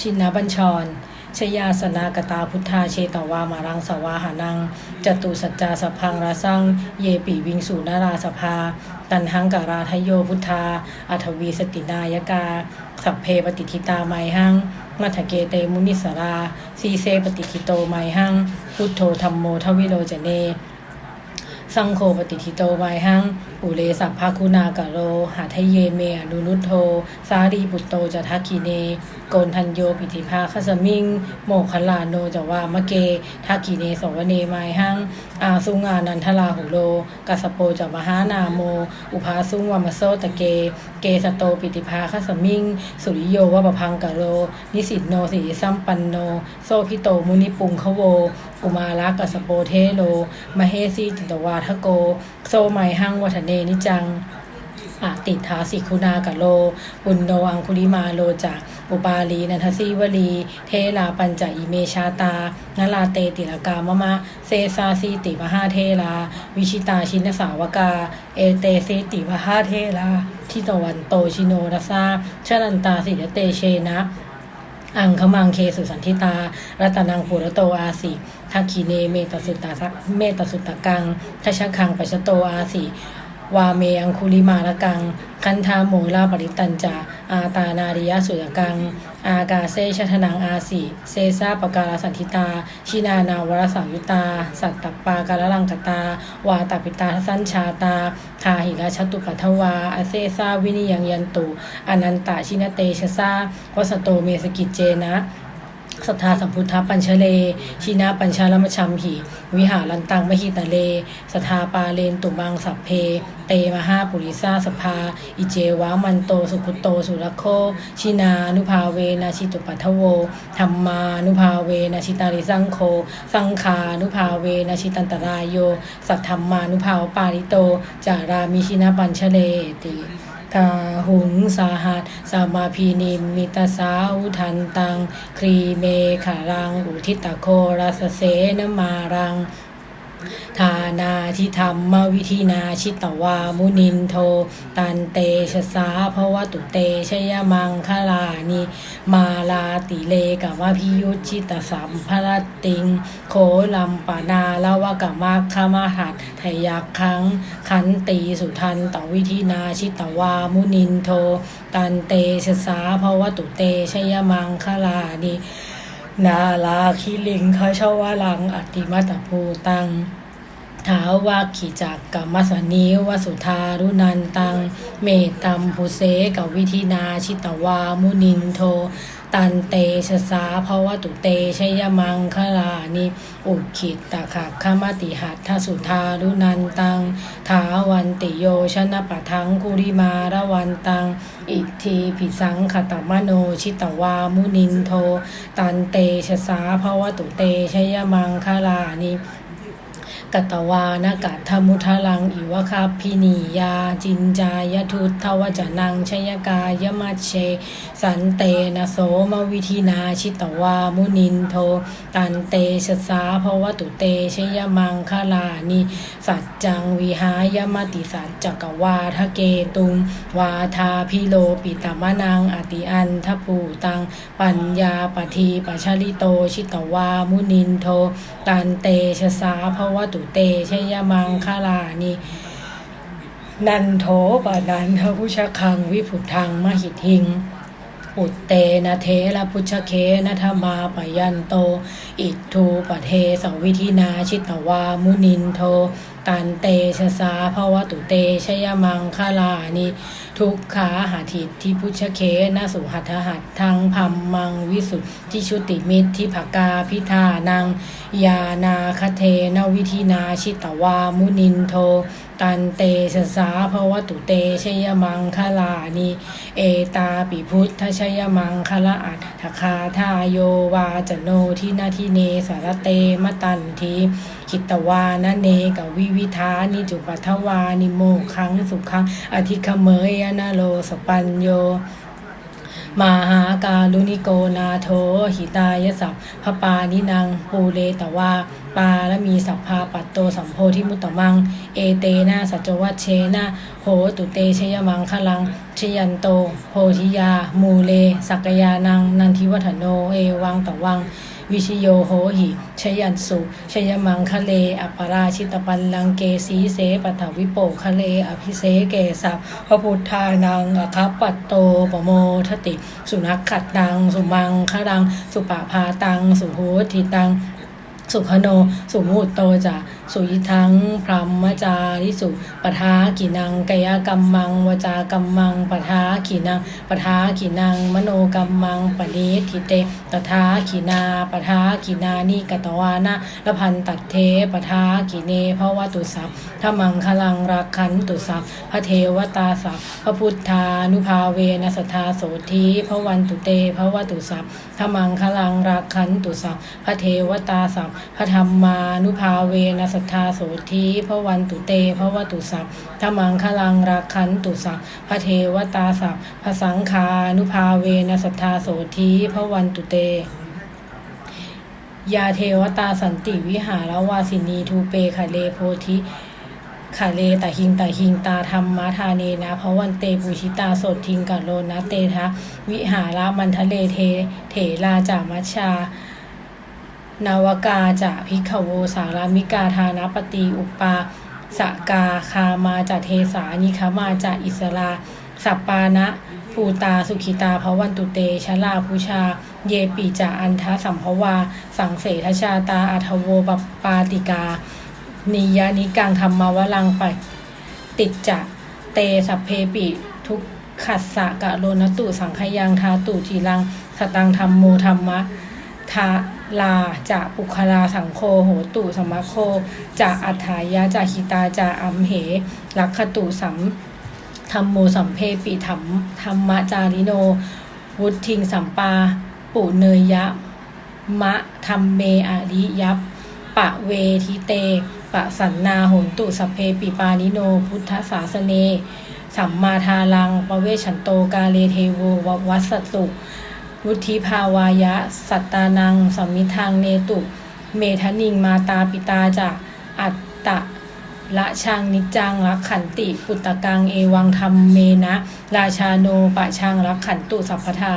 ชินบัญชร ชยาสนากตาพุทธาเชตวามารังสวาหานัง จตุสัจจาสพังราสัง เยปีวิงสูนาราสภา ตันหังการาทโยพุทธา อัทวีสตินายกา สัพเพปฏิทิตาไมหังมัทเกเตมุนิสรา สีเซปฏิทิโตไมหัง พุทโธธรรมโมทวิโรจเน สังโฆปฏิทิโตไวหังอุเลสัพพาคุณากะโร หาทเยเมอนุนุโท สารีปุตโตจะทักขีเน โกนทันโยปิธิภาคสมิง โมคคลลาโนจะวามะเกทักขีเนสวเนไมหัง อาสุงานันทลาหุโลกัสโปจะมหานาโม อุภาสุงวามโซตะเก เกสโตปิติภาคสมิง สุริโยวะปะพังกะโร นิสิตโนสีสัมปันโน โซพิโตมุนิปุงคโวกุมาระกัสสโปเทโลมเหสีจิตวาทโก โซไมหังวัฒเนนิจังอาติถาสิคุณากะโลปุณโนอังคุลิมาโลจะอุปาลีนันทสีวลี เทลาปัญจอิเมชาตา นลาเตติลกามะมะ เซซาสีติมหาเทลา วิชิตาชินสาวกา เอเตเสติมหาเทลา ทิตวันโตชิโนรสาชนันตาสิยเตเชนะ อังคมังเคสุสันทิตา รัตนังปุรโตอาสิทักขีเนเมตสุตตาเมตสุตตะกังทัชคังปัชโตอาสิ วาเมอังคุลิมาละกัง คันธาโมลาปริตันจาอาตานาริยสุยกัง อากาเซชทนังอาสิเซซาปการสันทิตา ชินานาวรสังยุตา สัตตปาการลังกตา วาตปิตาสัญชาตาทาหิราชตุปัทวาอเซซาวินิยังยันตุ อนันตาชินเตชะซาวสโตเมสกิจเจนะ สัทธาสัมพุทธปัญชเล ชีนาปัญชาลมชัมหิ วิหารันตังมหิตะเลสัทธาปาเลนตุมังสัพเพ เตมหาปุริสาสภา อิเจวามันโตสุขุโตสุรโค ชินานุภาเวนาชิตุปัทโวธรรมานุภาเวนาชิตาริสังโฆสังคานุภาเวนาชิตันตรายโย สัทธรรมานุภาวปาริโต จารามิชินาปัญชเลติ กาหุงสาหัสสามาพีนิมมิตาสาอุทันตัง ครีเมขารัง อุทิตโครัสเสนมารัง ทานาทิธรรมวิธีนาชิตวามุนินโท ตันเตชะสาภวตุเตชยมังคลานิมาลาติเลกามพิยุชิตสัมภรติง โคลัมปานาลาวกามัคคมหัตทยักขังขันตีสุทันตวิธีนาชิตวามุนินโท ตันเตชะสาภวตุเตชยมังคลานิ นาลาคิลิงคชาวลังอติมาตภูตังถาวาขีจักกัมมสนิวสุธารุนันตัง เมตตัมภูเสกวิธินาชิตวามุนินโท ตันเตชะสาภวตุเตชยมังคลานิอุคิตตะขักขมติหัตถสุธารุนันตัง ถาวันติโยชนะปะทังกุริมาระวันตัง อิทธิผิสังขตมโนชิตวามุนินโท ตันเตชะสาภวตุเตชยมังคลานิ กัตวานกัตถมุทลังอิวะคาพินียาจินจายทุตทวจนังชยกายมัชเช สันเตนะโสมวิธีนาชิตวามุนินโท ตันเตชะสาภวตุเตชยมังคลานิสัจจังวิหายมติสัจจกวาทะเกตุงวาทาพิโลปิตมะนังอติอันทภูตัง ปัญญาปทีปชลิโตชิตวามุนินโท ตันเตชะสาภวตุเตชยมังคลานินันโทปนันทพุชคังวิพุทังมหิทิง อุตเตนะเทระพุชเคนะธรรมาปยันโต อิทูปเทสวิธินาชิตวามุนินโท ตันเตชะสาภวตุเตชยมังคลานิทุกขาหาทิตที่พุชเคนะสุหัตหัตทังพัมมังวิสุทธิชุติมิตรที่ภกาพิธานัง ยานาคเทนวิธินาชิตวามุนินโท ตันเตสสาภวตุเตชยมังคลานิเอตาปิพุทธชยมังคละอัตถคาทายโยวาจโนทินาทิเนสารเตมตันทีคิตวานเนกวิวิธานิจุปัทวานิโมขังสุขังอธิคเมยนาโลสปัญโย มหาการุณิโกนาโทหิตายสัพพปานินางปูเลตวาปาและมีสัพพาปัตโตสัมโพธิมุตตมัง เอเตนะสัจวัชเชนะโหตุเตชยมังคลังชยันโต โพธิยา มูเล สักยานัง นันทิวัฒโน เอวังตวัง วิชโยโหหิชยันสุชยมังคะเล อัปปราชิตปันลังเกสีเสปัถวิโปคะเล อภิเสเกสัพพระพุทธานังอคัปปัตโตปโมทติ สุนักขัดตัง สุมังคะดัง สุปาพาตัง สุโหทิตัง สุขโน สุมุตโตจะสุยิทังพรหมจาริสุปทากินังกายกรรมังวจากรรมังปทากินังปทากินังมโนกรรมังปณิทิเตตถากินาปทากินานิกตวานะละพันตัดเทปทากิเนภวตุสัพธมังคลังรักขันตุสัพพระเทวตาสัพพระพุทธานุภาเวนะสัทธาโสธีพระวันตุเตพระวตุสัพธมังคลังรักขันตุสัพพระเทวตาสัพพระธรรมานุภาเวนะสัทธาโสธีพระวันตุเตพระวตุสัพธมังคลังรักขันตุสัพพระเทวตาสัพพระสังฆานุภาเวนะสัทธาโสธีพระวันตุเตยาเทวตาสันติวิหารวาสินีทูเปคะเลโพธิคะเลตะหิงตะหิงตาธรรมะทาเนนะพระวันเตปุชิตาสดทิงกะโลนะเตทะวิหารามันทะเลเทเถราจามัชชา นาวกาจะพิกขโวสารามิกาทานปฏิอุปาสกาคามาจะเทสานิคมาจะอิสราสัปปานะภูตาสุขิตาภวันตุเตชลาภูชา เยปิจาอันทะสัมภวา สังเสทชาตาอัทโวปปาติกา นิยานิกังธรรมวลังปติจจะเตสัพเพปิทุกขัสสะกะโลนตุสังขยังทาตุทีลังสตังธรรมโมธรรมะทา ลาจะปุคลาสังโคโหตุสมะโคจะอัฏฐายะจะหิตาจะอัมเหลักขตุสัมธรรมโมสัมเพปิธรรมธรรมจาริโน วุทิงสัมปา ปุเนยยะ มะธรรมเมอริยัปปะเวทิเต ปะสันนาโหนตุสพเพปิปานิโน พุทธศาสเน สัมมาทาลังปะเวชันโตกาเลเทโววัสสุ วุธิภาวายะ สัตตานังสมิทางเนตุ เมทนิงมาตาปิตาจะอัตตะละชังนิจังรักขันติ ปุตตะกังเอวังธรรมเมนะ ราชาโนปะชังรักขันตุสัพพทา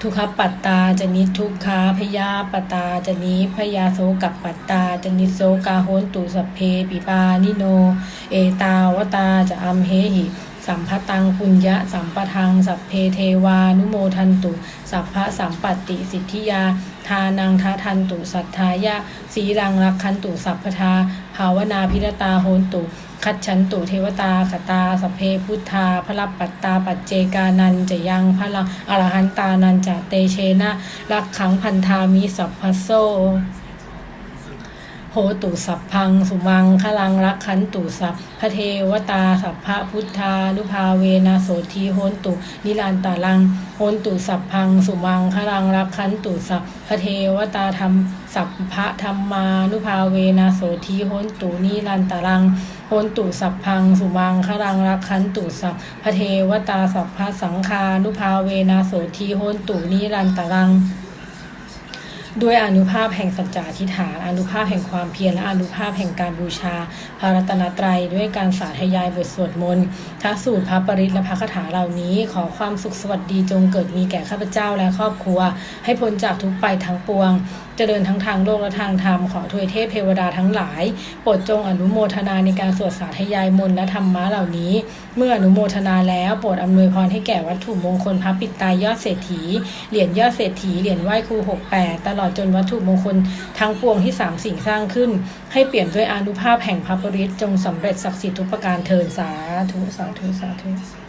ทุกขปัตตาจะนิทุกขาพยาปตาจะนิพยาโสกับปัตตาจะนิโสกาโหนตุสัพเพปิปานิโน เอตาวตาจะอัมเหหิ สัมภตังปุญญะสัมปทัง สัพเพเทวานุโมทันตุ สัพพะสัมปัตติสิทธิยา ทานังทาทันตุสัทธายะสีรังรักขันตุสัพพทาภาวนาพิรตาโหนตุ คัจฉันตุเทวตาขตาสพเพพุทธาพระปัตตาปัจเจกานันจะยังพลังอรหันตานันจะเตเชนะรักขังพันธามิสัพพโซ โหตุสัพพัง สุมังคลังรักขันตุสัพพะเทวตาสัพพะพุทธานุภาเวนะโสทีโหนตุ นิรันตาลังโหนตุสัพพัง สุมังคลังรักขันตุสัพพะเทวตาธรรมสัพพะธรรมานุภาเวนะโสทีโหนตุนิรันตาลังโหนตุสัพพัง สุมังคลังรักขันตุสัพพะเทวตาสัพพะสังฆานุภาเวนะโสทีโหนตุนิรันตาลัง ด้วยอนุภาพแห่งสัจจาธิฐานอนุภาพแห่งความเพียรและอนุภาพแห่งการบูชาพระรัตนตรัย ด้วยการสาธยายบทสวดมนต์ทักสูตรพระปริตและพระคาถาเหล่านี้ขอความสุขสวัสดีจงเกิดมีแก่ข้าพเจ้าและครอบครัว ให้พ้นจากทุกไปทั้งปวง เจริญทั้งทางโลกและทางธรรมขอทวยเทพเทวดาทั้งหลายโปรดจงอนุโมทนาในการสวดสาธยายมนต์และธรรมะเหล่านี้ เมื่ออนุโมทนาแล้วโปรดอำนวยพรให้แก่วัตถุมงคลพระปิดตายยอดเศรษฐีเหรียญยอดเศรษฐีเหรียญไหว้ครู68ตลอดจนวัตถุมงคลทั้งปวงที่สามสิ่งสร้างขึ้น ให้เปลี่ยนด้วยอนุภาพแห่งพระปริตจงสำเร็จศักดิ์สิทธิ์ทุกประการเทินสาธุสาธุสาธุ